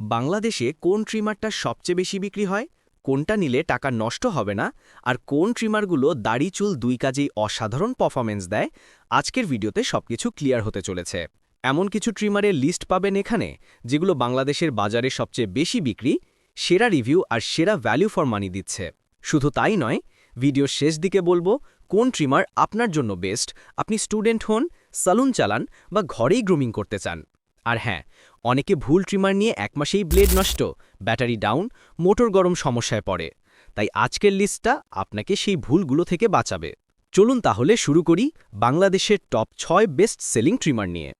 বাংলাদেশে কোন ট্রিমারটা সবচেয়ে বেশি বিক্রি হয়? কোনটা নিলে টাকা নষ্ট হবে না? আর কোন ট্রিমারগুলো দাড়ি চুল দুই কাজেই অসাধারণ পারফরমেন্স দেয়? আজকের ভিডিওতে সবকিছু ক্লিয়ার হতে চলেছে। এমন কিছু ট্রিমারের লিস্ট পাবেন এখানে, যেগুলো বাংলাদেশের বাজারে সবচেয়ে বেশি বিক্রি, সেরা রিভিউ আর সেরা ভ্যালু ফর মানি দিচ্ছে। শুধু তাই নয় ভিডিওর শেষ দিকে বলব, কোন ট্রিমার আপনার জন্য বেস্ট আপনি স্টুডেন্ট হন সালুন চালান বা ঘরেই গ্রুমিং করতে চান। আর হ্যাঁ অনেকে ভুল ট্রিমার নিয়ে এক মাসেই ব্লেড নষ্ট ব্যাটারি ডাউন মোটর গরম সমস্যায় পড়ে। তাই আজকের লিস্টটা আপনাকে সেই ভুলগুলো থেকে বাঁচাবে। চলুন তাহলে শুরু করি বাংলাদেশের টপ ছয় বেস্ট সেলিং ট্রিমার নিয়ে।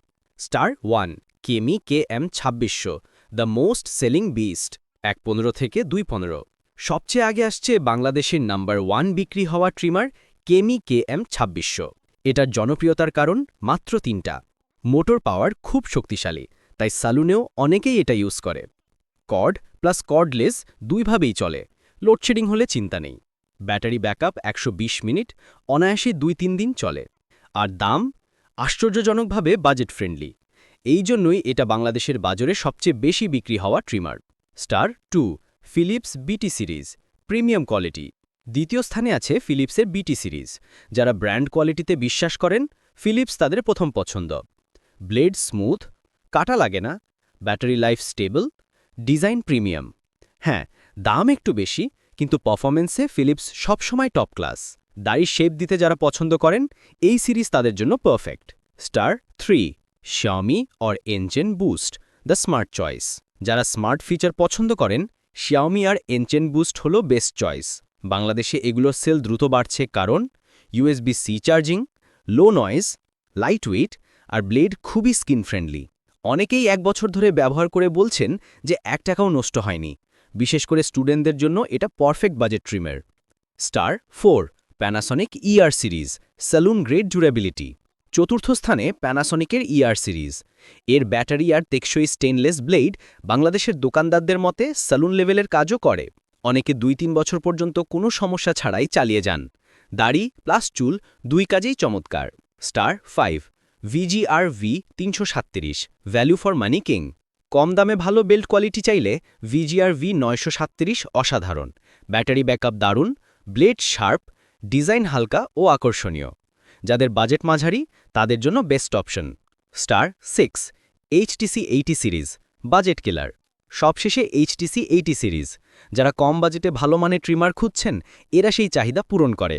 Star one Kemei K M ছাব্বিশশো দ্য মোস্ট সেলিং বিস্ট এক পনেরো থেকে দুই পনেরো। সবচেয়ে আগে আসছে বাংলাদেশের নাম্বার ওয়ান বিক্রি হওয়া ট্রিমার কেমি কে এম ছাব্বিশশো। এটার জনপ্রিয়তার কারণ মাত্র তিনটা। মোটর পাওয়ার খুব শক্তিশালী। তাই সালুনেও অনেকেই এটা ইউজ করে। কর্ড প্লাস কর্ডলেস দুইভাবেই চলে, লোডশেডিং হলে চিন্তা নেই। ব্যাটারি ব্যাকআপ একশো বিশ মিনিট, অনায়াসে দুই তিন দিন চলে। আর দাম? আশ্চর্যজনকভাবে বাজেট ফ্রেন্ডলি। এই জন্যই এটা বাংলাদেশের বাজারে সবচেয়ে বেশি বিক্রি হওয়া trimmer. Star two, Philips BT series, premium quality. দ্বিতীয় স্থানে আছে ফিলিপসের বিটি সিরিজ। যারা ব্র্যান্ড কোয়ালিটিতে বিশ্বাস করেন, ফিলিপস তাদের প্রথম পছন্দ। ব্লেড স্মুথ কাটা লাগে না। Battery life stable, design premium. হ্যাঁ দাম একটু বেশি, কিন্তু পারফরমেন্সে ফিলিপস সবসময় টপ ক্লাস দাড়ির শেপ দিতে যারা পছন্দ করেন, এই সিরিজ তাদের জন্য perfect star three Xiaomi or Enchen boost the smart choice যারা স্মার্ট ফিচার পছন্দ করেন শিয়ামি আর এনচেন বুস্ট হল বেস্ট চয়েস বাংলাদেশে এগুলোর সেল দ্রুত বাড়ছে কারণ USB C charging low noise lightweight আর ব্লেড খুবই স্কিন ফ্রেন্ডলি অনেকেই এক বছর ধরে ব্যবহার করে বলছেন যে এক টাকাও নষ্ট হয়নি। বিশেষ করে স্টুডেন্টদের জন্য এটা perfect budget ট্রিমের star four Panasonic ER series salon grade durability চতুর্থ স্থানে প্যানাসনিকের ইআর সিরিজ এর ব্যাটারি আর টেকসই স্টেনলেস ব্লেড বাংলাদেশের দোকানদারদের মতে স্যালুন লেভেলের কাজও করে। অনেকে দুই তিন বছর পর্যন্ত কোনো সমস্যা ছাড়াই চালিয়ে যান। দাড়ি প্লাস চুল দুই কাজেই চমৎকার। স্টার ফাইভ ভিজিআর ভি তিনশো সাত্রিশ ভ্যালু ফর মানি কিং কম দামে ভালো বেল্ট কোয়ালিটি চাইলে ভিজিআর ভি নয়শো সাত্রিশ অসাধারণ। ব্যাটারি ব্যাকআপ দারুণ ব্লেড শার্প ডিজাইন হালকা ও আকর্ষণীয়। যাদের বাজেট মাঝারি, তাদের জন্য best option star six HTC AT series budget killer সবশেষে এইচটিসি এইটি সিরিজ যারা কম বাজেটে ভালো মানের ট্রিমার খুঁজছেন, এরা সেই চাহিদা পূরণ করে।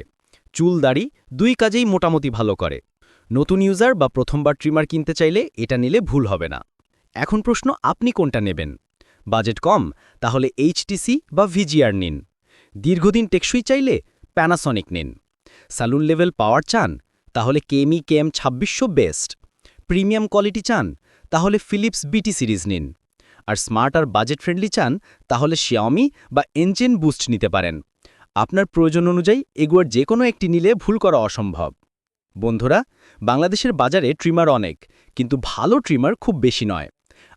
চুল দাড়ি দুই কাজেই মোটামুটি ভালো করে। নতুন ইউজার বা প্রথমবার ট্রিমার কিনতে চাইলে এটা নিলে ভুল হবে না। এখন প্রশ্ন, আপনি কোনটা নেবেন? বাজেট কম, তাহলে এইচটিসি বা ভিজিআর নিন। দীর্ঘদিন টেকসই চাইলে প্যানাসনিক নিন। সালুন লেভেল পাওয়ার চান, তাহলে কেমি কেএম ছাব্বিশশো বেস্ট। প্রিমিয়াম কোয়ালিটি চান, তাহলে ফিলিপস বিটি সিরিজ নিন। আর স্মার্ট আর বাজেট ফ্রেন্ডলি চান, তাহলে শিয়ামি বা এনজেন বুস্ট নিতে পারেন। আপনার প্রয়োজন অনুযায়ী এগুয়ার যে কোনো একটি নিলে ভুল করা অসম্ভব। বন্ধুরা, বাংলাদেশের বাজারে ট্রিমার অনেক, কিন্তু ভালো ট্রিমার খুব বেশি নয়।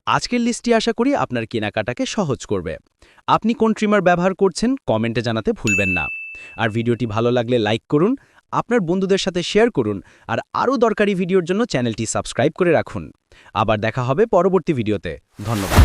আজকের লিস্টটি আশা করি আপনার কেনাকাটাকে সহজ করবে। আপনি কোন ট্রিমার ব্যবহার করছেন কমেন্টে জানাতে ভুলবেন না। আর ভিডিওটি ভালো লাগলে লাইক করুন, আপনার বন্ধুদের সাথে শেয়ার করুন, আর আরও দরকারি ভিডিওর জন্য চ্যানেলটি সাবস্ক্রাইব করে রাখুন। আবার দেখা হবে পরবর্তী ভিডিওতে। ধন্যবাদ।